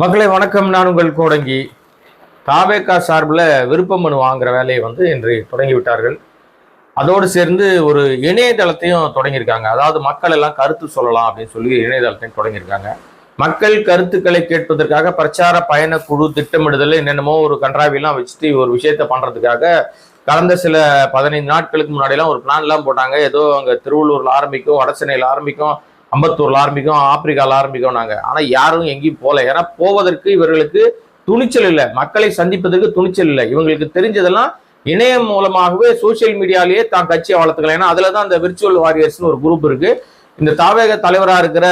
மக்களை வணக்கம். நான் உங்கள் கோடங்கி. தாவேக்கா சார்பில் விருப்ப மனு வாங்குகிற வேலையை வந்து இன்று தொடங்கி விட்டார்கள் அதோடு சேர்ந்து ஒரு இணையதளத்தையும் தொடங்கியிருக்காங்க. அதாவது மக்கள் எல்லாம் கருத்து சொல்லலாம் அப்படின்னு சொல்லி இணையதளத்தையும் தொடங்கியிருக்காங்க. மக்கள் கருத்துக்களை கேட்பதற்காக பிரச்சார பயண குழு திட்டமிடுதல் என்னென்னமோ ஒரு கன்றாவிலாம் வச்சுட்டு ஒரு விஷயத்த பண்ணுறதுக்காக கடந்த சில பதினைந்து நாட்களுக்கு முன்னாடிலாம் ஒரு பிளான்லாம் போட்டாங்க. ஏதோ அங்கே திருவள்ளூரில் ஆரம்பிக்கும் வடசென்னையில் ஆரம்பிக்கும். அம்பத்தூர்ல ஆரம்பிக்கும் ஆப்பிரிக்கால ஆரம்பிக்கும் நாங்க. ஆனா யாரும் எங்கேயும் போகல ஏன்னா போவதற்கு இவர்களுக்கு துணிச்சல் இல்லை. மக்களை சந்திப்பதற்கு துணிச்சல் இல்லை. இவங்களுக்கு தெரிஞ்சதெல்லாம் இணையம் மூலமாகவே சோசியல் மீடியாலேயே தான் கட்சியை வளர்த்துக்கலாம் ஏன்னா அதில் தான் இந்த விர்ச்சுவல் வாரியர்ஸ்னு ஒரு குரூப் இருக்கு. இந்த தாவேக தலைவரா இருக்கிற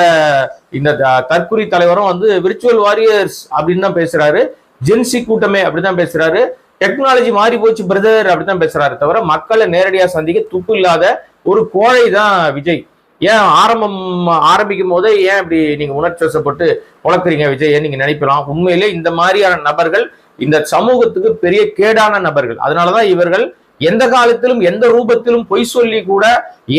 இந்த த- தற்குறி தலைவரும் வந்து விர்ச்சுவல் வாரியர்ஸ் அப்படின்னு தான் பேசுறாரு. ஜென்சி கூட்டமே அப்படிதான் பேசுறாரு. டெக்னாலஜி மாறி போச்சு பிரதர் அப்படிதான் பேசுறாரு தவிர மக்களை நேரடியா சந்திக்க துப்பு இல்லாத ஒரு கோழை தான் விஜய். ஏன் ஆரம்பம் ஆரம்பிக்கும் போதே ஏன் இப்படி நீங்க உணர்ச்சி வசப்பட்டு உழக்குறீங்க விஜய்? ஏன் நீங்க நினைக்கலாம் உண்மையிலே இந்த மாதிரியான நபர்கள் இந்த சமூகத்துக்கு பெரிய கேடான நபர்கள். அதனாலதான் இவர்கள் எந்த காலத்திலும் எந்த ரூபத்திலும் பொய் சொல்லி கூட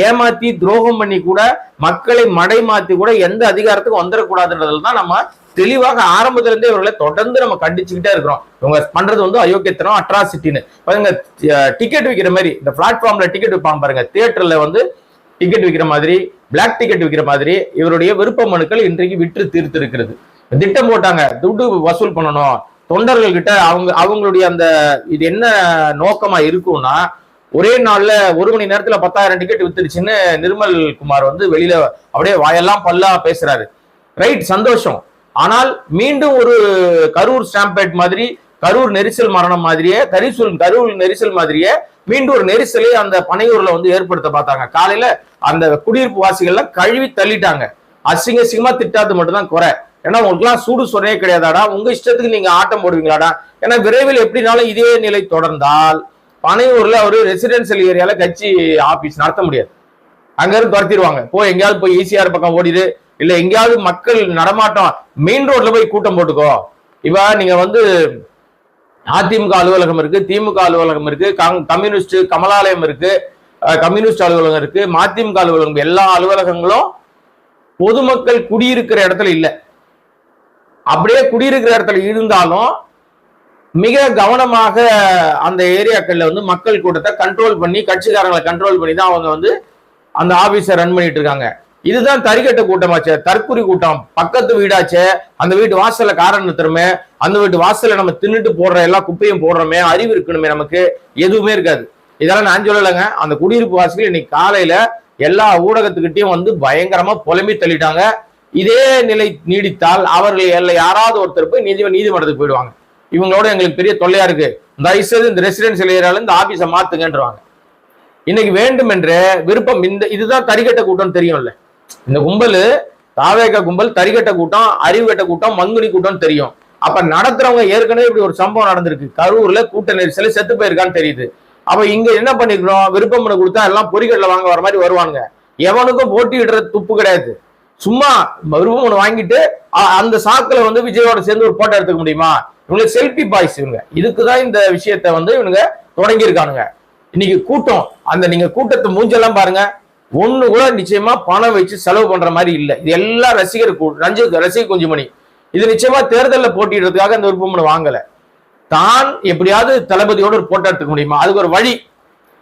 ஏமாத்தி துரோகம் பண்ணி கூட மக்களை மடை மாத்தி கூட எந்த அதிகாரத்துக்கும் வந்துடக்கூடாதுன்றதுல தான் நம்ம தெளிவாக ஆரம்பத்துல இருந்தே இவர்களை தொடர்ந்து நம்ம கண்டிச்சுக்கிட்டே இருக்கிறோம். இவங்க பண்றது வந்து அயோக்கியத்தனம் அட்ராசிட்டின்னு பாருங்க டிக்கெட் விற்கிற மாதிரி இந்த பிளாட்ஃபார்ம்ல டிக்கெட் விற்பாங்க பாருங்க தியேட்டர்ல வந்து டிக்கெட் விற்கிற மாதிரி பிளாக் டிக்கெட் விற்கிற மாதிரி இவருடைய விருப்ப மனுக்கள் இன்றைக்கு விற்று தீர்த்து இருக்கிறது திட்டம் போட்டாங்க. துட்டு வசூல் பண்ணணும். தொண்டர்கள் கிட்ட அவங்க அவங்களுடைய அந்த இது என்ன நோக்கமா இருக்கும்னா ஒரே நாள்ல ஒரு மணி நேரத்துல பத்தாயிரம் டிக்கெட் வித்துருச்சுன்னு நிர்மல் குமார் வந்து வெளியில அப்படியே வாயெல்லாம் பல்லா பேசுறாரு. ரைட் சந்தோஷம். ஆனால் மீண்டும் ஒரு கரூர் ஸ்டாம்பேட் மாதிரி கரூர் நெரிசல் மரணம் மாதிரியே கரிசூல் கரூர் நெரிசல் மாதிரியே மீண்டும் ஒரு நெரிசலை அந்த பனையூர்ல வந்து ஏற்படுத்த பார்த்தாங்க. காலையில அந்த குடியிருப்பு வாசிகள்லாம் கழுவி தள்ளிட்டாங்க. அசிங்க சிங்கமா திட்டாது மட்டும்தான் குறை. ஏன்னா உங்களுக்குலாம் சூடு சொன்னே கிடையாதாடா? உங்க இஷ்டத்துக்கு நீங்க ஆட்டம் போடுவீங்களாடா? ஏன்னா விரைவில் எப்படினாலும் இதே நிலை தொடர்ந்தால் பனையூர்ல ஒரு ரெசிடென்சியல் ஏரியால கட்சி ஆபீஸ் நடத்த முடியாது. அங்க இருந்து துரத்திடுவாங்க. போய் எங்கேயாவது போய் ஈசிஆர் பக்கம் ஓடிடு. இல்ல எங்கேயாவது மக்கள் நடமாட்டம் மெயின் ரோட்ல போய் கூட்டம் போட்டுக்கோ. இவ நீங்க வந்து அதிமுக அலுவலகம் இருக்கு திமுக அலுவலகம் இருக்கு கம்யூனிஸ்ட் கமலாலயம் இருக்கு கம்யூனிஸ்ட் அலுவலகம் இருக்கு மதிமுக அலுவலகம் எல்லா அலுவலகங்களும் பொதுமக்கள் குடியிருக்கிற இடத்துல இல்லை. அப்படியே குடியிருக்கிற இடத்துல இருந்தாலும் மிக கவனமாக அந்த ஏரியாக்கள்ல வந்து மக்கள் கூட்டத்தை கண்ட்ரோல் பண்ணி கட்சிக்காரங்களை கண்ட்ரோல் பண்ணி தான் அவங்க வந்து அந்த ஆபீஸை ரன் பண்ணிட்டு இருக்காங்க. இதுதான் தறிக்கட்ட கூட்டமாச்சே தற்குறி கூட்டம். பக்கத்து வீடாச்சே அந்த வீட்டு வாசல்ல காரணம் நிறுத்துறோமே அந்த வீட்டு வாசல்ல நம்ம தின்னுட்டு போடுற எல்லா குப்பையும் போடுறோமே அறிவு இருக்கணுமே நமக்கு எதுவுமே இருக்காது. இதெல்லாம் நான் சொல்லலைங்க. அந்த குடியிருப்பு வாசிகள் இன்னைக்கு காலையில எல்லா ஊடகத்துக்கிட்டையும் வந்து பயங்கரமா புலம்பி தள்ளிட்டாங்க. இதே நிலை நீடித்தால் அவர்கள் எல்ல யாராவது ஒருத்தர் போய் நீதி நீதிமன்றத்துக்கு போயிடுவாங்க. இவங்களோட எங்களுக்கு பெரிய தொல்லையா இருக்கு. தயவுசெய்து இந்த ரெசிடென்சியல் ஏரியால இந்த ஆபீஸை மாத்துங்கன்றவாங்க. இன்னைக்கு வேண்டும் என்று விருப்பம் இந்த இதுதான் தறிக்கட்ட கூட்டம் தெரியும்ல. இந்த கும்பல் தாவேக கும்பல் தறிக்கட்ட கூட்டம் அறிவுகட்ட கூட்டம் மங்குனி கூட்டம் தெரியும். அப்ப நடத்துறவங்க ஏற்கனவே இப்படி ஒரு சம்பவம் நடந்திருக்கு. கரூர்ல கூட்ட நெரிசல செத்து போயிருக்கான்னு தெரியுது. அப்ப இங்க என்ன பண்ணிருக்கிறோம்? விருப்பம் கொடுத்தா எல்லாம் பொறிகடல வாங்க வர மாதிரி வருவானுங்க. எவனுக்கும் போட்டியிடுறது துப்பு கிடையாது. சும்மா விருப்பம் ஒன்று வாங்கிட்டு அந்த சாக்கில் வந்து விஜயோட சேர்ந்து ஒரு போட்டோ எடுத்துக்க முடியுமா? இவங்களுக்கு செல்ஃபி பாய்ஸ் இவங்க. இதுக்குதான் இந்த விஷயத்த வந்து இவனுங்க தொடங்கியிருக்கானுங்க. இன்னைக்கு கூட்டம். அந்த நீங்க கூட்டத்தை மூஞ்செல்லாம் பாருங்க. ஒண்ணு கூட நிச்சயமா பணம் வச்சு செலவு பண்ற மாதிரி இல்ல. இது எல்லா ரசிகர் கூ- ரஞ்சு ரசிக குஞ்சுமணி. இது நிச்சயமா தேர்தலில் போட்டிடுறதுக்காக இந்த விருப்பம் வாங்கல. தான் எப்படியாவது தளபதியோட ஒரு போட்டோ எடுத்துக்க முடியுமா? அதுக்கு ஒரு வழி.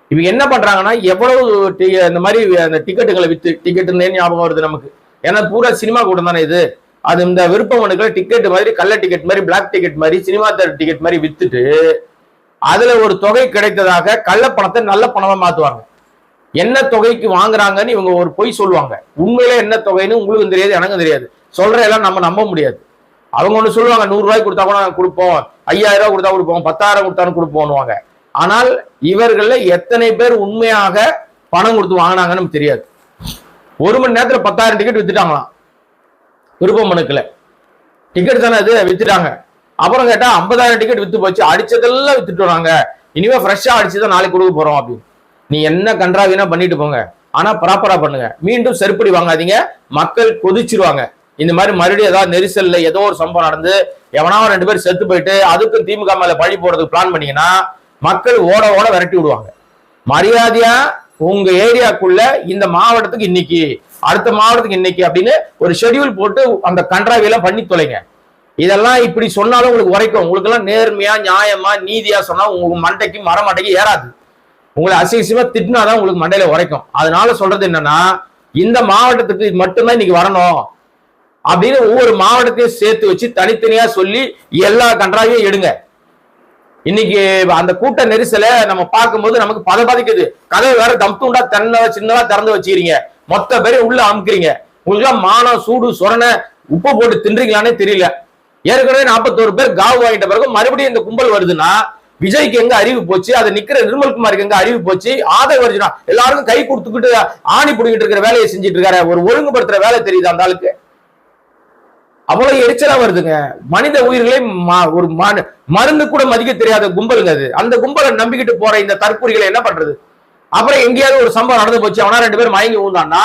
இவங்க என்ன பண்றாங்கன்னா எவ்வளவு இந்த மாதிரி அந்த டிக்கெட்டுகளை வித்து டிக்கெட் ஞாபகம் வருது நமக்கு? ஏன்னா பூரா சினிமா கூட தானே இது. அது இந்த விருப்பம் மனுக்களை டிக்கெட் மாதிரி கள்ள டிக்கெட் மாதிரி பிளாக் டிக்கெட் மாதிரி சினிமா தேட்டர் டிக்கெட் மாதிரி வித்துட்டு அதுல ஒரு தொகை கிடைத்ததாக கள்ள பணத்தை நல்ல பணமா மாத்துவாங்க. என்ன தொகைக்கு வாங்குறாங்கன்னு இவங்க ஒரு பொய் சொல்லுவாங்க. உண்மையில என்ன தொகைன்னு உங்களுக்கும் தெரியாது எனக்கும் தெரியாது. சொல்ற எல்லாம் நம்ம நம்ப முடியாது. அவங்க ஒன்று சொல்லுவாங்க நூறுரூவாய்க்கு கொடுத்தா கூட நாங்கள் கொடுப்போம் ஐயாயிரம் ரூபாய் கொடுத்தா கொடுப்போம் பத்தாயிரம் கொடுத்தாலும் கொடுப்போம்னுவாங்க. ஆனால் இவர்களில் எத்தனை பேர் உண்மையாக பணம் கொடுத்து வாங்கினாங்கன்னு தெரியாது. ஒரு மணி நேரத்தில் பத்தாயிரம் டிக்கெட் வித்துட்டாங்களாம். விருப்ப மனுக்கில் டிக்கெட் தானே அது? வித்துட்டாங்க. அப்புறம் கேட்டால் ஐம்பதாயிரம் டிக்கெட் வித்து போச்சு. அடிச்சதெல்லாம் வித்துட்டு வராங்க இனிமே அடிச்சு தான் நாளைக்கு கொடுக்க போகிறோம் அப்படின்னு. நீ என்ன கன்றாவினா பண்ணிட்டு போங்க. ஆனா ப்ராப்பரா பண்ணுங்க. மீண்டும் செருப்படி வாங்காதீங்க. மக்கள் கொதிச்சிருவாங்க. இந்த மாதிரி மறுபடியும் ஏதாவது நெரிசல்ல ஏதோ ஒரு சம்பவம் நடந்து எவனாவது ரெண்டு பேர் செத்து போயிட்டு அதுக்கும் திமுக மேல பழி போடுறதுக்கு பிளான் பண்ணீங்கன்னா மக்கள் ஓட ஓட விரட்டி விடுவாங்க. மரியாதையா உங்க ஏரியாக்குள்ள இந்த மாவட்டத்துக்கு இன்னைக்கு அடுத்த மாவட்டத்துக்கு இன்னைக்கு அப்படின்னு ஒரு ஷெட்யூல் போட்டு அந்த கன்றாவியெல்லாம் பண்ணி தொலைங்க. இதெல்லாம் இப்படி சொன்னாலும் உங்களுக்கு உரைக்கும். உங்களுக்கு எல்லாம் நேர்மையா நியாயமா நீதியா சொன்னா உங்க மண்டைக்கு மரமண்டைக்கு ஏறாது. உங்களை அசிங்கமா திட்டினாதான் உங்களுக்கு மண்டையில உரைக்கும். அதனால சொல்றது என்னன்னா இந்த மாவட்டத்துக்கு மட்டும்தான் இன்னைக்கு வரணும் அப்படின்னு ஒவ்வொரு மாவட்டத்தையும் சேர்த்து வச்சு தனித்தனியா சொல்லி எல்லா கன்றாவையும் எடுங்க. இன்னைக்கு அந்த கூட்ட நெரிசலை நம்ம பார்க்கும்போது நமக்கு பத பாதிக்குது. கதவை வேற தம் தூண்டா தென்ன சின்னதா திறந்து வச்சுக்கிறீங்க. மொத்த பேரையும் உள்ள அமுக்கிறீங்க. உங்களுக்கு மானம் சூடு சொரணை உப்பு போட்டு தின்றீங்களானே தெரியல. ஏற்கனவே நாற்பத்தோரு பேர் காவு வாங்கிட்ட பிறகு மறுபடியும் இந்த கும்பல் வருதுன்னா விஜய்க்கு எங்க அறிவு போச்சு? அதை நிக்கிற நிர்மல்குமாருக்கு எங்க அறிவு போச்சு? ஆதரவு வருதுன்னா எல்லாருக்கும் கை கொடுத்துக்கிட்டு ஆணி பிடிக்கிட்டு இருக்கிற வேலையை செஞ்சுட்டு இருக்காரு ஒரு ஒழுங்குபடுத்துற வேலை தெரியுது அந்த ஆளுக்கு? அவ்வளவு எரிச்சலா வருதுங்க. மனித உயிர்களை ஒரு மருந்து கூட மதிக்க தெரியாத கும்பலுங்க அது. அந்த கும்பலை நம்பிக்கிட்டு போற இந்த தற்கொலைகளை என்ன பண்றது? அப்புறம் எங்கேயாவது ஒரு சம்பவம் நடந்து போச்சு. அவனா ரெண்டு பேரும் மயங்கி ஊந்தான்னா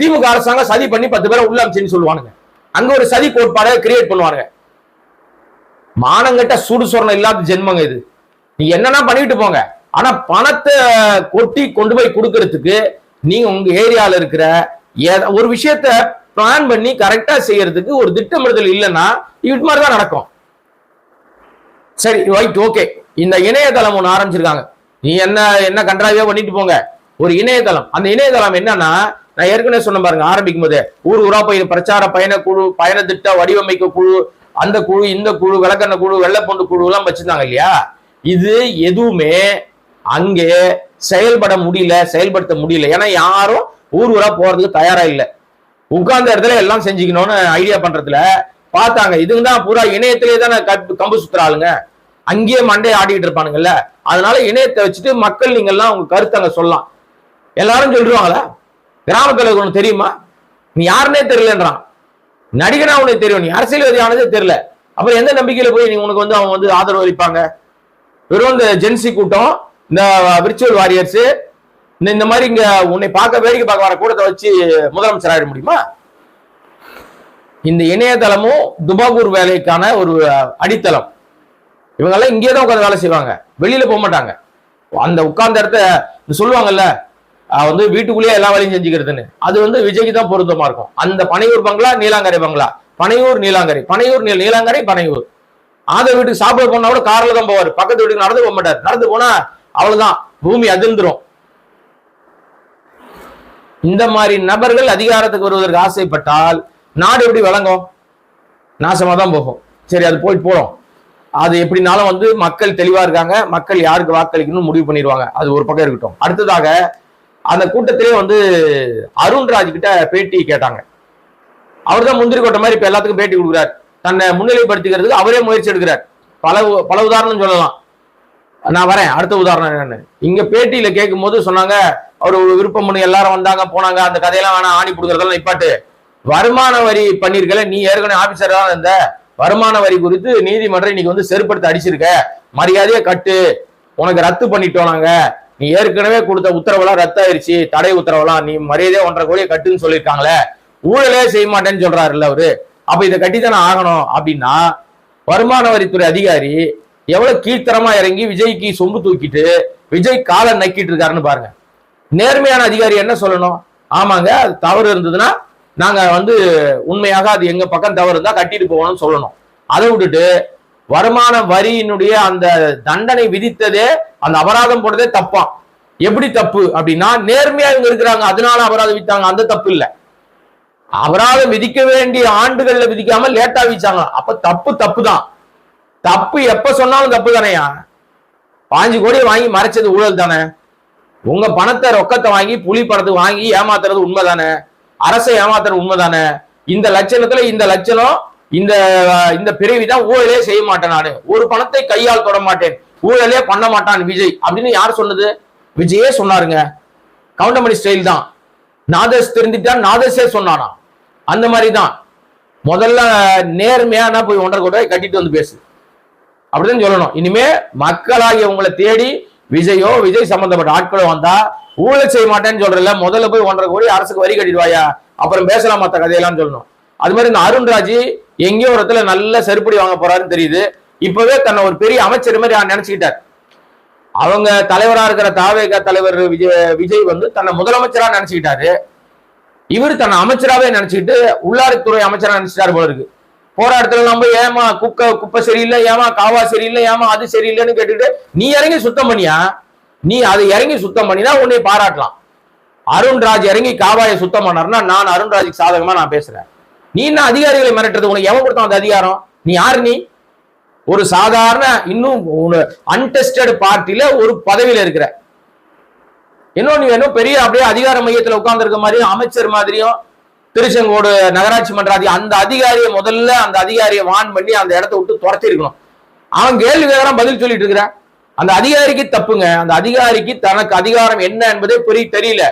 திமுக அரசாங்கம் சதி பண்ணி பத்து பேரை உள்ள அமைச்சுன்னு சொல்லுவானுங்க. அங்க ஒரு சதி கோட்பாடை கிரியேட் பண்ணுவானுங்க. மானங்கட்ட சுடு சொரணம் இல்லாத ஜென்மங்க இது. நீ என்னன்னா பண்ணிட்டு போங்க. ஆனா பணத்தை கொட்டி கொண்டு போய் கொடுக்கறதுக்கு நீங்க உங்க ஏரியால இருக்கிற ஒரு விஷயத்த பிளான் பண்ணி கரெக்டா செய்யறதுக்கு ஒரு திட்டமிடுதல் இல்லைன்னா இது மாதிரி தான் நடக்கும். சரி ரைட் ஓகே இந்த இணையதளம் ஒன்று ஆரம்பிச்சிருக்காங்க. நீ என்ன என்ன கன்றாவியா பண்ணிட்டு போங்க. ஒரு இணையதளம். அந்த இணையதளம் என்னன்னா நான் ஏற்கனவே சொன்ன பாருங்க ஆரம்பிக்கும் போது. ஊர் ஊரா போய் பிரச்சார பயண குழு பயண திட்ட வடிவமைக்க குழு அந்த குழு இந்த குழு விளக்கண்ண குழு வெள்ளப்பொண்டு குழு எல்லாம் வச்சிருந்தாங்க இல்லையா? இது எதுவுமே அங்கே செயல்பட முடியல செயல்படுத்த முடியல. ஏன்னா யாரும் ஊர் ஊரா போறதுக்கு தயாரா இல்லை. உட்கார்ந்த இடத்துல எல்லாம் செஞ்சுக்கணும்னு ஐடியா பண்றதுல பார்த்தாங்க. இதுங்க தான் பூரா இணையத்திலே தானே கம்பு- கம்பு சுத்துற அங்கேயே மண்டையை ஆடிக்கிட்டு இருப்பானுங்கல்ல. அதனால இணையத்தை வச்சுட்டு மக்கள் நீங்க எல்லாம் உங்க கருத்தை அங்க சொல்லலாம். எல்லாரும் சொல்லிடுவாங்களா? கிராம தலைவர் உனக்கு தெரியுமா? நீ யாருன்னே தெரியலன்றான். நடிகனா உனக்கு தெரியும். நீ அரசியல்வாதி ஆனதே தெரியல. அப்புறம் எந்த நம்பிக்கையில போய் நீ உனக்கு வந்து அவங்க வந்து ஆதரவு அளிப்பாங்க? வெறும் இந்த ஜென்சி கூட்டம் இந்த விர்ச்சுவல் வாரியர்ஸ் இந்த இந்த மாதிரி இங்க உன்னை பார்க்க வேடிக்கை பார்க்க வர கூட்டத்தை வச்சு முதலமைச்சர் ஆயிட முடியுமா? இந்த இணையதளமும் துபாகூர் வேலைக்கான ஒரு அடித்தளம். இவங்கெல்லாம் இங்கே தான் உட்காந்து வேலை செய்வாங்க. வெளியில போக மாட்டாங்க. அந்த உட்கார்ந்த இடத்த சொல்லுவாங்கல்ல வந்து வீட்டுக்குள்ளேயே எல்லா வேலையும் செஞ்சுக்கிறதுன்னு. அது வந்து விஜய்க்கு தான் பொருத்தமா இருக்கும். அந்த பனையூர் பங்களா நீலாங்கரை பங்களா. பனையூர் நீலாங்கரை. பனையூர் நீலாங்கரை பனையூர். ஆத வீட்டுக்கு சாப்பிட போனா கூட காரில் தான் போவார். பக்கத்து வீட்டுக்கு நடந்து போக மாட்டார். நடந்து போனா அவ்வளவுதான். பூமி அதிர்ந்துரும். இந்த மாதிரி நபர்கள் அதிகாரத்துக்கு வருவதற்கு ஆசைப்பட்டால் நாடு எப்படி வழங்கும் நாசமா தான் போகும். சரி அது போய் போறோம். அது எப்படினாலும் வந்து மக்கள் தெளிவா இருக்காங்க. மக்கள் யாருக்கு வாக்களிக்கணும்னு முடிவு பண்ணிடுவாங்க. அது ஒரு பக்கம் இருக்கட்டும். அடுத்ததாக அந்த கூட்டத்திலே வந்து அருண்ராஜ் கிட்ட பேட்டி கேட்டாங்க. அவர் தான் முந்திரி கொட்ட மாதிரி இப்ப எல்லாத்துக்கும் பேட்டி கொடுக்குறாரு. தன்னை முன்னிலைப்படுத்திக்கிறதுக்கு அவரே முயற்சி எடுக்கிறார். பல உ- பல உதாரணம் சொல்லலாம். நான் வரேன். அடுத்த உதாரணம் என்னன்னு. இங்க பேட்டியில கேட்கும் போது சொன்னாங்க அவர் ஒரு விருப்பம் பண்ணி எல்லாரும் வந்தாங்க போனாங்க. அந்த கதையெல்லாம் வேணா ஆணி கொடுக்கறதெல்லாம் நிப்பாட்டு. வருமான வரி பண்ணிருக்கல. நீ ஏற்கனவே ஆபீசரா இருந்த. வருமான வரி குறித்து நீதிமன்றம் இன்னைக்கு வந்து செருப்படுத்த அடிச்சிருக்க. மரியாதையை கட்டு. உனக்கு ரத்து பண்ணிட்டோம் நாங்க. நீ ஏற்கனவே கொடுத்த உத்தரவெல்லாம் ரத்து ஆயிருச்சு தடை உத்தரவெல்லாம் நீ மரியாதையா ஒன்றரை கோடியை கட்டுன்னு சொல்லியிருக்காங்களே ஊழலே செய்ய மாட்டேன்னு சொல்றாருல்ல அவரு. அப்ப இதை கட்டித்தானே ஆகணும் அப்படின்னா வருமான வரித்துறை அதிகாரி எவ்வளவு கீழ்த்தரமா இறங்கி விஜய்க்கு சொம்பு தூக்கிட்டு விஜய் காலை நக்கிட்டு இருக்காருன்னு பாருங்க. நேர்மையான அதிகாரி என்ன சொல்லணும்? ஆமாங்க அது தவறு இருந்ததுன்னா நாங்க வந்து உண்மையாக அது எங்க பக்கம் தவறு இருந்தா கட்டிட்டு போகணும்னு சொல்லணும். அதை விட்டுட்டு வருமான வரியினுடைய அந்த தண்டனை விதித்ததே அந்த அபராதம் போட்டதே தப்பான் எப்படி தப்பு அப்படின்னா நேர்மையா இவங்க இருக்கிறாங்க அதனால அபராதம் வித்தாங்க அந்த தப்பு இல்லை. அபராதம் விதிக்க வேண்டிய ஆண்டுகள்ல விதிக்காம லேட்டா விதிச்சாங்க அப்ப தப்பு தப்பு தான் தப்பு எப்ப சொன்னாலும் தப்பு தானேயா பாஞ்சு கோடி வாங்கி மறைச்சது ஊழல் தானே? உங்க பணத்தை ரொக்கத்தை வாங்கி புலி பணத்தை வாங்கி ஏமாத்துறது உண்மைதானே? அரசை ஏமாத்துறது உண்மைதானே? இந்த லட்சணத்துல இந்த லட்சணம் இந்த இந்த பிறவி தான் ஊழலே செய்ய மாட்டேன் நானு. ஒரு பணத்தை கையால் தொட மாட்டேன். ஊழலே பண்ண மாட்டான் விஜய். அப்படின்னு யார் சொன்னது? விஜயே சொன்னாருங்க. கவுண்டமணி ஸ்டைல் தான். நாதேஷ் தெரிஞ்சுட்டான் நாதேஷே சொன்னானா அந்த மாதிரி தான் முதல்ல நேர்மையான போய் ஒன்றரை கோடி ரூபாய் கட்டிட்டு வந்து பேசு. அப்படிதான் சொல்லணும். இனிமே மக்களாகிய உங்களை தேடி விஜயோ விஜய் சம்பந்தப்பட்ட ஆட்களோ வந்தா ஊழல் செய்ய மாட்டேன்னு சொல்றல முதல்ல போய் ஒன்றரை கோடி அரசுக்கு வரி கட்டிடுவாயா? அப்புறம் பேசலாம் மற்ற கதையெல்லாம் சொல்லணும். அது மாதிரி இந்த அருண்ராஜ் எங்கேயோ ஒரு இடத்துல நல்ல செருப்படி வாங்க போறாருன்னு தெரியுது. இப்பவே தன்னை ஒரு பெரிய அமைச்சர் மாதிரி நினைச்சுக்கிட்டார். அவங்க தலைவரா இருக்கிற தாவேக தலைவர் விஜய் விஜய் வந்து தன்னை முதலமைச்சரா நினைச்சுக்கிட்டாரு. இவர் தன்னை அமைச்சராவே நினைச்சுக்கிட்டு உள்ளாட்சித்துறை அமைச்சரா நினைச்சிட்டாரு போல இருக்கு. போற இடத்துல நம்ம ஏமா குக்க குப்பை சரியில்லை ஏமா காவா சரியில்லை ஏமா அது சரியில்லைன்னு கேட்டுட்டு நீ இறங்கி சுத்தம் பண்ணியா? நீ அதை இறங்கி சுத்தம் பண்ணினா உன்னை பாராட்டலாம். அருண்ராஜ் இறங்கி காவாயை சுத்தம் பண்ணாருன்னா நான் அருண்ராஜுக்கு சாதகமா நான் பேசுறேன். நீ என்ன அதிகாரிகளை மிரட்டுறது? உனக்கு எவன் கொடுத்தான் அந்த அதிகாரம்? நீ யாரு நீ? ஒரு சாதாரண இன்னும் அன்டெஸ்டட் பார்ட்டியில ஒரு பதவியில இருக்கிற. இன்னும் நீ இன்னும் பெரிய அப்படியே அதிகார மையத்தில் உட்கார்ந்துருக்க மாதிரியும் அமைச்சர் மாதிரியும் திருச்செங்கோடு நகராட்சி மன்ற அந்த அதிகாரியை முதல்ல அந்த அதிகாரியை வான் பண்ணி அந்த இடத்த விட்டு துரத்திருக்கணும். அவன் கேள்வி கேட்கறான் பதில் சொல்லிட்டு இருக்கிறேன் அந்த அதிகாரிக்கு தப்புங்க. அந்த அதிகாரிக்கு தனக்கு அதிகாரம் என்ன என்பதே பெரிய தெரியல.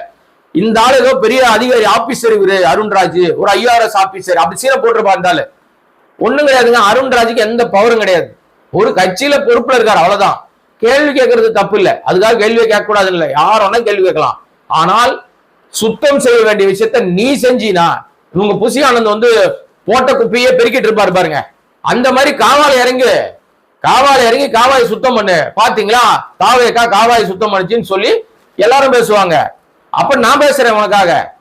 இந்த ஆளு ஏதோ பெரிய அதிகாரி ஆபீசர் இவரு அருண்ராஜ். ஒரு ஐஆர்எஸ் ஆபீசர் அப்படி சீன போட்டிருப்பா இருந்தாலும் ஒண்ணும் கிடையாதுங்க அருண்ராஜுக்கு எந்த பவரும் கிடையாது. ஒரு கட்சியில பொறுப்புல இருக்காரு அவ்வளவுதான். கேள்வி கேட்கறது தப்பு இல்லை அதுக்காக கேள்வியை கேட்க கூடாது இல்லை. யார் வேணா கேள்வி கேட்கலாம். ஆனால் சுத்தம் செய்ய வேண்டிய விஷயத்த நீ செஞ்சினா இவங்க புசி ஆனந்த் வந்து போட்ட குப்பையே பெருக்கிட்டு இருப்பாரு பாருங்க. அந்த மாதிரி காவாலை இறங்கு. காவாலை இறங்கி காவாயை சுத்தம் பண்ணு. பாத்தீங்களா? காவேக்கா காவாயை சுத்தம் பண்ணுச்சுன்னு சொல்லி எல்லாரும் பேசுவாங்க. அப்ப நான் பேசுறேன் உனக்காக.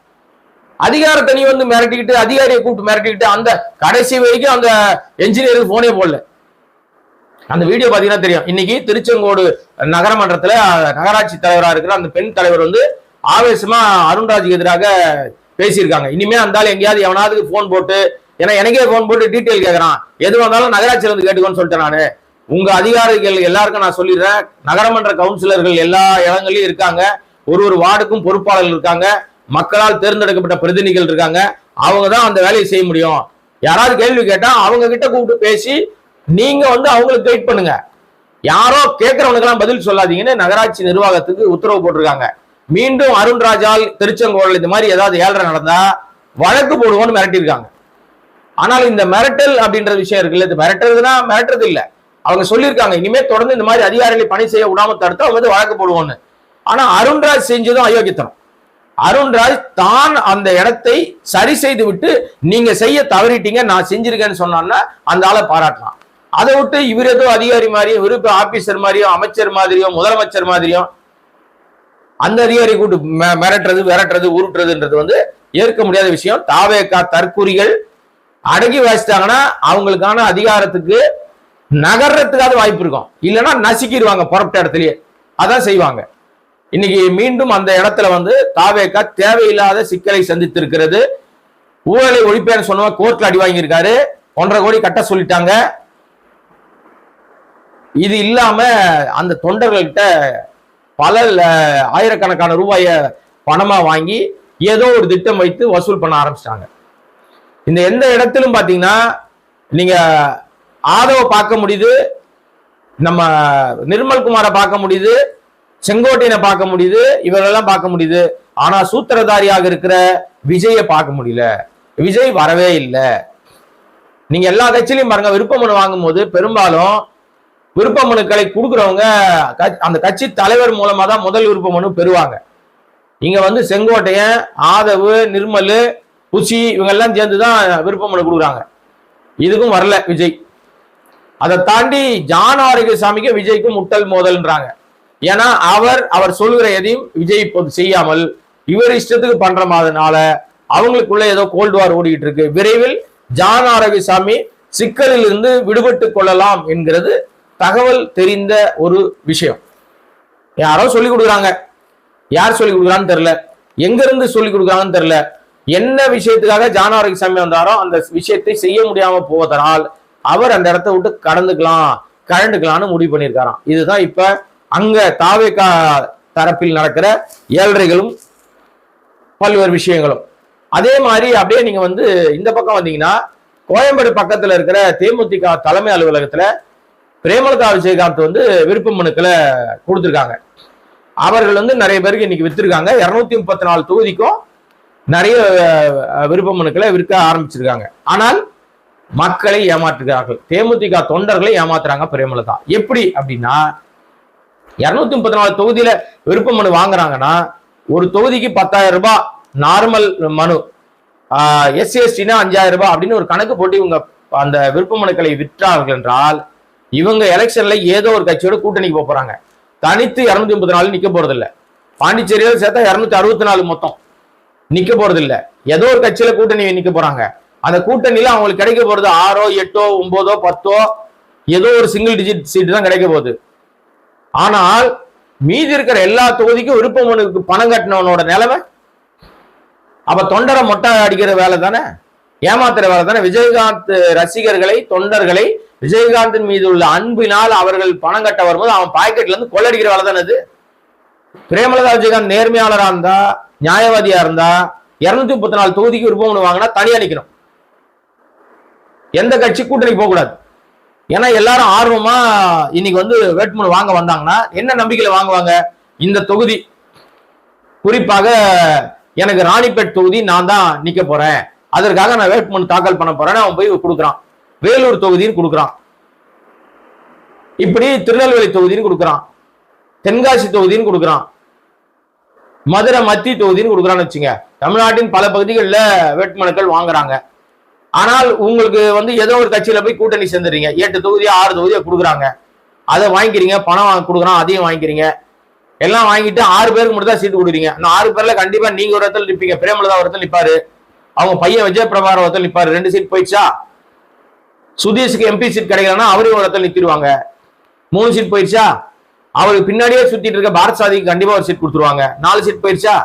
அதிகாரத்தை நீ வந்து மிரட்டிக்கிட்டு அதிகாரியை கூப்பிட்டு மிரட்டிக்கிட்டு அந்த கடைசி வரைக்கும் அந்த என்ஜினியருக்கு போனே போடல. அந்த வீடியோ பாத்தீங்கன்னா தெரியும். இன்னைக்கு திருச்செங்கோடு நகரமன்றத்துல நகராட்சி தலைவரா இருக்கிற அந்த பெண் தலைவர் வந்து ஆவேசமா அருண்ராஜுக்கு எதிராக பேசியிருக்காங்க. இனிமே அந்த ஆள் எங்கேயாவது எவனாவது போன் போட்டு ஏன்னா எனக்கே போன் போட்டு டீட்டெயில் கேட்கறான் எது வந்தாலும் நகராட்சியில இருந்து கேட்டுக்கோன்னு சொல்லிட்டேன் நானு. உங்க அதிகாரிகள் எல்லாருக்கும் நான் சொல்லிடுறேன். நகரமன்ற கவுன்சிலர்கள் எல்லா இடங்களையும் இருக்காங்க. ஒரு ஒரு வார்டுக்கும் பொறுப்பாளர்கள் இருக்காங்க. மக்களால் தேர்ந்தெடுக்கப்பட்ட பிரதிநிதிகள் இருக்காங்க. அவங்க தான் அந்த வேலையை செய்ய முடியும். யாராவது கேள்வி கேட்டா அவங்க கிட்ட கூப்பிட்டு பேசி நீங்க வந்து அவங்களுக்கு கைட் பண்ணுங்க. யாரோ கேட்கறவனுக்கெல்லாம் பதில் சொல்லாதீங்கன்னு நகராட்சி நிர்வாகத்துக்கு உத்தரவு போட்டிருக்காங்க. மீண்டும் அருண்ராஜால் திருச்செங்கோல் இந்த மாதிரி ஏதாவது ஏழரை நடந்தா வழக்கு போடுவோம்னு மிரட்டியிருக்காங்க. ஆனால் இந்த மிரட்டல் அப்படின்ற விஷயம் இருக்குல்ல இது மிரட்டுறதுனா மிரட்டுறது இல்ல. அவங்க சொல்லியிருக்காங்க இனிமே தொடர்ந்து இந்த மாதிரி அதிகாரிகளை பணி செய்ய விடாம தடுத்து அவங்க வந்து வழக்கு போடுவோம்னு. ஆனா அருண்ராஜ் செஞ்சதும் அயோக்கியத்தனம். அருண்ராஜ் தான் அந்த இடத்தை சரி செய்து விட்டு நீங்க செய்ய தவறிட்டீங்க நான் செஞ்சிருக்கேன்னு சொன்னான்னா அந்த ஆளை பாராட்டலாம். அதை விட்டு இவர் ஏதோ அதிகாரி மாதிரியும் விருப்ப ஆபீசர் மாதிரியும் அமைச்சர் மாதிரியும் முதலமைச்சர் மாதிரியும் அந்த அதிகாரி கூட்டு மிரட்டுறது விரட்டுறது உருட்டுறதுன்றது வந்து ஏற்க முடியாத விஷயம். தாவேக்கா தற்கூறிகள் அடக்கி வச்சிட்டாங்கன்னா அவங்களுக்கான அதிகாரத்துக்கு நகர்றதுக்காவது வாய்ப்பு இருக்கும். இல்லைன்னா நசுக்கிடுவாங்க புறப்பட்ட இடத்துலயே. அதான் செய்வாங்க. இன்னைக்கு மீண்டும் அந்த இடத்துல வந்து தாவேக்கா தேவையில்லாத சிக்கலை சந்தித்திருக்கிறது. ஊழலை ஒழிப்பேன்னு சொன்னவங்க கோர்ட்ல அடி வாங்கியிருக்காரு. ஒன்றரை கோடி கட்ட சொல்லிட்டாங்க. இது இல்லாம அந்த தொண்டர்கள்கிட்ட பல ஆயிரக்கணக்கான ரூபாய பணமா வாங்கி ஏதோ ஒரு திட்டம் வைத்து வசூல் பண்ண ஆரம்பிச்சிட்டாங்க. இந்த எந்த இடத்திலும் பாத்தீங்கன்னா நீங்க ஆதவ பார்க்க முடியுது. நம்ம நிர்மல் குமாரை பார்க்க முடியுது. செங்கோட்டையனை பார்க்க முடியுது இவரெல்லாம் பார்க்க முடியுது. ஆனா சூத்திரதாரியாக இருக்கிற விஜயை பார்க்க முடியல. விஜய் வரவே இல்லை. நீங்க எல்லா கட்சியிலையும் பாருங்க விருப்ப மனு வாங்கும்போது பெரும்பாலும் விருப்ப மனுக்களை கொடுக்குறவங்க அந்த கட்சி தலைவர் மூலமா தான் முதல் விருப்ப மனு பெறுவாங்க. இங்க வந்து செங்கோட்டையன் ஆதவு நிர்மல் புசி இவங்கெல்லாம் சேர்ந்து தான் விருப்ப மனு கொடுக்குறாங்க. இதுக்கும் வரல விஜய். அதை தாண்டி ஜான் ஆரோக்கியசாமிக்கு விஜய்க்கும் முட்டல் மோதல்ன்றாங்க. ஏன்னா அவர் அவர் சொல்கிற எதையும் விஜய் இப்போது செய்யாமல் இவர் இஷ்டத்துக்கு பண்ற மாதிரினால அவங்களுக்குள்ள ஏதோ கோல்டு வார் ஓடிக்கிட்டு இருக்கு. விரைவில் ஜான் ஆரோக்கியசாமி சிக்கலில் இருந்து விடுபட்டு கொள்ளலாம் என்கிறது தகவல் தெரிந்த ஒரு விஷயம். யாரோ சொல்லி கொடுக்குறாங்க. யார் சொல்லி கொடுக்குறான்னு தெரியல. எங்கிருந்து சொல்லி கொடுக்குறாங்கன்னு தெரியல. என்ன விஷயத்துக்காக ஜான் ஆரோக்கியசாமி வந்தாரோ அந்த விஷயத்தை செய்ய முடியாம போவதனால் அவர் அந்த இடத்த விட்டு கடந்துக்கலாம் கழண்டுக்கலாம்னு முடிவு பண்ணியிருக்காராம். இதுதான் இப்ப அங்க தாவேக்கா தரப்பில் நடக்கிற ஏழ்றைகளும் பல்வேறு விஷயங்களும். அதே மாதிரி அப்படியே நீங்க வந்து இந்த பக்கம் வந்தீங்கன்னா கோயம்பேடு பக்கத்துல இருக்கிற தேமுதிக தலைமை அலுவலகத்துல பிரேமலதா விஜயகாந்த் வந்து விருப்ப மனுக்களை கொடுத்துருக்காங்க. அவர்கள் வந்து நிறைய பேருக்கு இன்னைக்கு வித்துருக்காங்க. இருநூத்தி முப்பத்தி நாலு தொகுதிக்கும் நிறைய விருப்ப மனுக்களை விற்க ஆரம்பிச்சிருக்காங்க. ஆனால் மக்களை ஏமாற்றுகிறார்கள். தேமுதிக தொண்டர்களை ஏமாத்துறாங்க பிரேமலதா. எப்படி அப்படின்னா இரநூத்தி முப்பத்தி நாலு தொகுதியில விருப்ப மனு வாங்குறாங்கன்னா ஒரு தொகுதிக்கு பத்தாயிரம் ரூபாய் நார்மல் மனு எஸ்சி எஸ்டினா அஞ்சாயிரம் ரூபாய் அப்படின்னு ஒரு கணக்கு போட்டு இவங்க அந்த விருப்ப மனுக்களை விற்றார்கள் என்றால் இவங்க எலெக்ஷன்ல ஏதோ ஒரு கட்சியோட கூட்டணிக்கு போறாங்க. தனித்து இரநூத்தி முப்பத்தி நாலு நிக்க போறது இல்ல பாண்டிச்சேரியில சேர்த்தா இரநூத்தி அறுபத்தி நாலு மொத்தம் நிக்க போறது இல்ல ஏதோ ஒரு கட்சியில கூட்டணி நிக்க போறாங்க. அந்த கூட்டணியில அவங்களுக்கு கிடைக்க போறது ஆறோ எட்டோ ஒன்பதோ பத்தோ ஏதோ ஒரு சிங்கிள் டிஜிட் சீட்டு தான் கிடைக்க போகுது. ஆனால் மீதி இருக்கிற எல்லா தொகுதிக்கும் விருப்பம் மனுக்கு பணம் கட்டினவனோட நிலைமை? அப்ப தொண்டரை மொட்டை அடிக்கிற வேலை தானே? ஏமாத்துற வேலை தானே? விஜயகாந்த் ரசிகர்களை தொண்டர்களை விஜயகாந்தின் மீது உள்ள அன்பினால் அவர்கள் பணம் கட்ட வரும்போது அவன் பாக்கெட்ல இருந்து கொள்ளடிக்கிற வேலை தானே அது பிரேமலதா விஜயகாந்த் நேர்மையாளரா இருந்தா நியாயவாதியா இருந்தா இருநூத்தி முப்பத்தி நாலு தொகுதிக்கு விருப்பம் ஒன்று வாங்கினா தனியா நிக்கணும். எந்த கட்சி கூட்டணி போகக்கூடாது. ஏன்னா எல்லாரும் ஆர்வமா இன்னைக்கு வந்து வேட்புமனு வாங்க வந்தாங்கன்னா என்ன நம்பிக்கையில வாங்குவாங்க? இந்த தொகுதி. குறிப்பாக எனக்கு ராணிப்பேட் தொகுதி நான் தான் நிக்க போறேன். அதற்காக நான் வேட்புமனு தாக்கல் பண்ண போறேன்னு அவன் போய் கொடுக்குறான். வேலூர் தொகுதின்னு கொடுக்குறான். இப்படி திருநெல்வேலி தொகுதின்னு கொடுக்குறான். தென்காசி தொகுதின்னு கொடுக்குறான். மதுரை மத்திய தொகுதின்னு கொடுக்குறான்னு வச்சுங்க. தமிழ்நாட்டின் பல பகுதிகளில் வேட்புமனுக்கள் வாங்குறாங்க. ஆனால் உங்களுக்கு வந்து ஏதோ ஒரு கட்சியில போய் கூட்டணி சேர்ந்துறீங்க. எட்டு தொகுதியா ஆறு தொகுதியா கொடுக்குறாங்க. அதை வாங்கிக்கிறீங்க பணம் கொடுக்குறான் அதையும் வாங்கிக்கிறீங்க. எல்லாம் வாங்கிட்டு ஆறு பேருக்கு மட்டும் தான் சீட்டு கொடுக்குறீங்க. அந்த ஆறு பேர்ல கண்டிப்பா நீங்க ஒரு இடத்துல நிற்பீங்க பிரேமலதா ஒரு இடத்துல நிப்பாரு. அவங்க பையன் விஜய் பிரபார ஒரு இடத்துல நிப்பாரு. ரெண்டு சீட் போயிடுச்சா? சுதீஷுக்கு எம்பி சீட் கிடைக்கலன்னா அவரையும் ஒரு இடத்துல நிறுத்திடுவாங்க. மூணு சீட் போயிடுச்சா? அவருக்கு பின்னாடியே சுத்திட்டு இருக்க பாரத் சாதிக்கு கண்டிப்பா ஒரு சீட் கொடுத்துருவாங்க. நாலு சீட் போயிடுச்சா?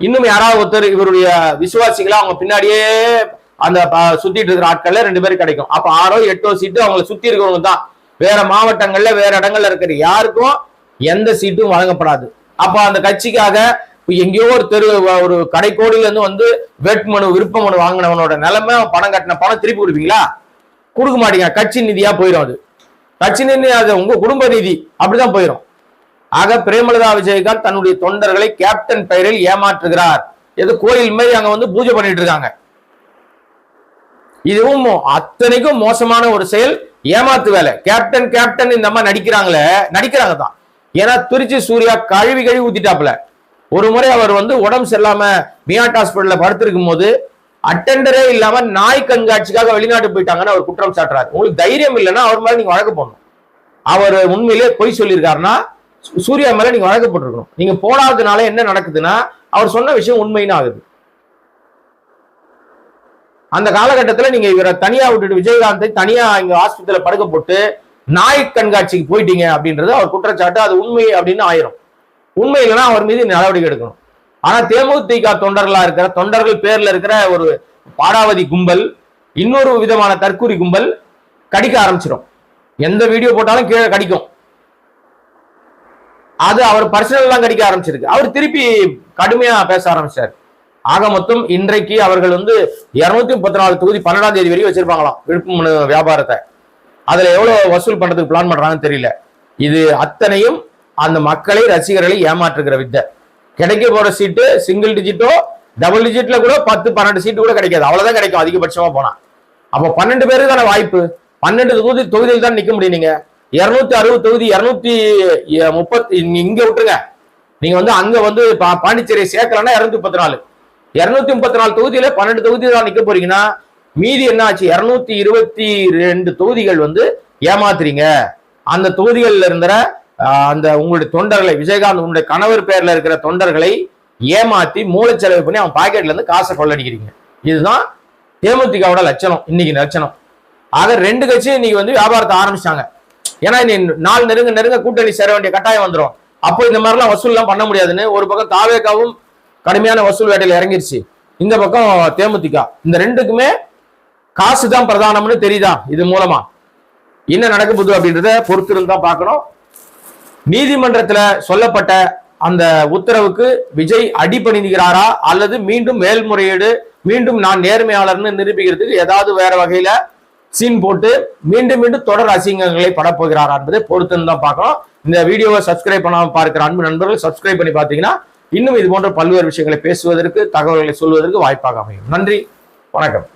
இன்னும் யாராவது ஒருத்தர் இவருடைய விசுவாசிகளா அவங்க பின்னாடியே அந்த சுத்திட்டு இருக்கிற ஆட்கள்ல ரெண்டு பேரும் கிடைக்கும். அப்ப ஆறோ எட்டோ சீட்டு அவங்களை சுத்தி இருக்கிறவங்க தான். வேற மாவட்டங்கள்ல வேற இடங்கள்ல இருக்கிற யாருக்கும் எந்த சீட்டும் வழங்கப்படாது. அப்ப அந்த கட்சிக்காக எங்கேயோ ஒரு தெரு ஒரு கடைக்கோடியில இருந்து வந்து வேட்புமனு விருப்ப மனு வாங்கினவனோட நிலைமை அவன் பணம் கட்டின பணம் திருப்பி கொடுப்பீங்களா? கொடுக்க மாட்டீங்க. கட்சி நிதியா போயிடும் அது. கட்சி நிதி அது உங்க குடும்ப நிதி. அப்படிதான் போயிடும் ஆக பிரேமலதா விஜயகாந்த் தன்னுடைய தொண்டர்களை கேப்டன் பெயரில் ஏமாற்றுகிறார். ஏதோ கோயில் மாதிரி அங்க வந்து பூஜை பண்ணிட்டு இருக்காங்க. இதுவும் மோ- அத்தனைக்கும் மோசமான ஒரு செயல். ஏமாத்து வேலை. கேப்டன் கேப்டன் இந்த அம்மா நடிக்கிறாங்களே. நடிக்கிறாங்க தான் ஏன்னா திருச்சி சூர்யா கழுவி கழுவி ஊத்திட்டாப்ல ஒரு முறை அவர் வந்து உடம்பு சரியில்லாம மியாட் ஹாஸ்பிட்டல்ல படுத்திருக்கும் போது அட்டெண்டரே இல்லாம நாய் கண்காட்சிக்காக வெளிநாட்டு போயிட்டாங்கன்னு அவர் குற்றம் சாட்டுறாரு. உங்களுக்கு தைரியம் இல்லைன்னா அவர் மேல நீங்க வழக்கு போடணும். அவர் உண்மையிலே பொய் சொல்லியிருக்காருன்னா சூ- சூர்யா மேல நீங்க வழக்கு போட்டிருக்கணும். நீங்க போடாததுனால என்ன நடக்குதுன்னா அவர் சொன்ன விஷயம் உண்மைன்னு ஆகுது. அந்த காலகட்டத்துல நீங்க இவரை தனியா விட்டுட்டு விஜயகாந்தை தனியா இங்க ஆஸ்பத்திரியில படுக்க போட்டு நாய் கண்காட்சிக்கு போயிட்டீங்க அப்படின்றது அவர் குற்றச்சாட்டு. அது உண்மை அப்படின்னு ஆயிரும். உண்மை இல்லைன்னா அவர் மீது நடவடிக்கை எடுக்கணும். ஆனா தேமுதிக தொண்டர்களா இருக்கிற தொண்டர்கள் பேர்ல இருக்கிற ஒரு பாடாவதி கும்பல் இன்னொரு விதமான தற்கூரி கும்பல் கடிக்க ஆரம்பிச்சிடும் எந்த வீடியோ போட்டாலும் கீழே கடிக்கும். அது அவர் பர்சனல்லாம் கடிக்க ஆரம்பிச்சிருக்கு. அவர் திருப்பி கடுமையா பேச ஆரம்பிச்சார். ஆக மொத்தம் இன்றைக்கு அவர்கள் வந்து இருநூத்தி முப்பத்தி நாலு தொகுதி பன்னெண்டாம் தேதி வரைக்கும் வச்சிருப்பாங்களாம் விழுப்புமனு வியாபாரத்தை. அதுல எவ்வளவு வசூல் பண்றதுக்கு பிளான் பண்றாங்கன்னு தெரியல. இது அத்தனையும் அந்த மக்களை ரசிகர்களை ஏமாற்றுகிற வித்தை. கிடைக்க போற சீட்டு சிங்கிள் டிஜிட்டோ டபுள் டிஜிட்ல கூட பத்து பன்னெண்டு சீட்டு கூட கிடைக்காது. அவ்வளவுதான் கிடைக்கும் அதிகபட்சமா போனா. அப்ப பன்னெண்டு பேருக்கு தானே வாய்ப்பு? பன்னெண்டு தொகுதி தொகுதியில் தான் நிக்க முடியும் நீங்க? இருநூத்தி அறுபது தொகுதி இருநூத்தி முப்பத்தி இங்க விட்டுருங்க. நீங்க வந்து அங்க வந்து பா- சேர்க்கலன்னா இருநூத்தி முப்பத்தி நாலு. இருநூத்தி முப்பத்தி நாலு தொகுதியில பன்னெண்டு தொகுதி தான் நிக்க போறீங்கன்னா மீதி என்ன ஆச்சு? இருநூத்தி இருபத்தி ரெண்டு தொகுதிகள் வந்து ஏமாத்துறீங்க. அந்த தொகுதிகளில் இருந்த அந்த உங்களுடைய தொண்டர்களை விஜயகாந்த் உங்களுடைய கணவர் பேர்ல இருக்கிற தொண்டர்களை ஏமாத்தி மூளைச்செலவு பண்ணி அவன் பாக்கெட்ல இருந்து காசை கொள்ளடிக்கிறீங்க. இதுதான் தேமுதிகவோட லட்சணம். இன்னைக்கு லட்சணம். ஆக ரெண்டு கட்சியும் இன்னைக்கு வந்து வியாபாரத்தை ஆரம்பிச்சாங்க ஏன்னா இன்னைக்கு நாள் நெருங்க நெருங்க கூட்டணி சேர வேண்டிய கட்டாயம் வந்துடும் அப்போ இந்த மாதிரிலாம் வசூல்லாம் பண்ண முடியாதுன்னு ஒரு பக்கம் தாவேக்காவும் கடுமையான வசூல் வேட்டையில் இறங்கிருச்சு. இந்த பக்கம் தேமுதிக. இந்த ரெண்டுக்குமே காசு தான் பிரதானம்னு தெரியுதா? இது மூலமா. என்ன நடக்க போகுது அப்படின்றத பொறுத்து தான் பார்க்கணும். நீதிமன்றத்துல சொல்லப்பட்ட அந்த உத்தரவுக்கு விஜய் அடிபணிகிறாரா? அல்லது மீண்டும் மேல்முறையீடு மீண்டும் நான் நேர்மையாளர்னு நிரூபிக்கிறதுக்கு ஏதாவது வேற வகையில சீன் போட்டு மீண்டும் மீண்டும் தொடர் அசிங்கங்களை படப்போகிறாரா என்பதை பொறுத்து தான் பார்க்கணும். இந்த வீடியோவை சப்ஸ்கிரைப் பண்ணாமல் பார்க்கிற அன்பு நண்பர்கள் சப்ஸ்கிரைப் பண்ணி பார்த்தீங்கன்னா இன்னும் இது போன்ற பல்வேறு விஷயங்களை பேசுவதற்கு தகவல்களை சொல்வதற்கு வாய்ப்பாக அமையும். நன்றி வணக்கம்.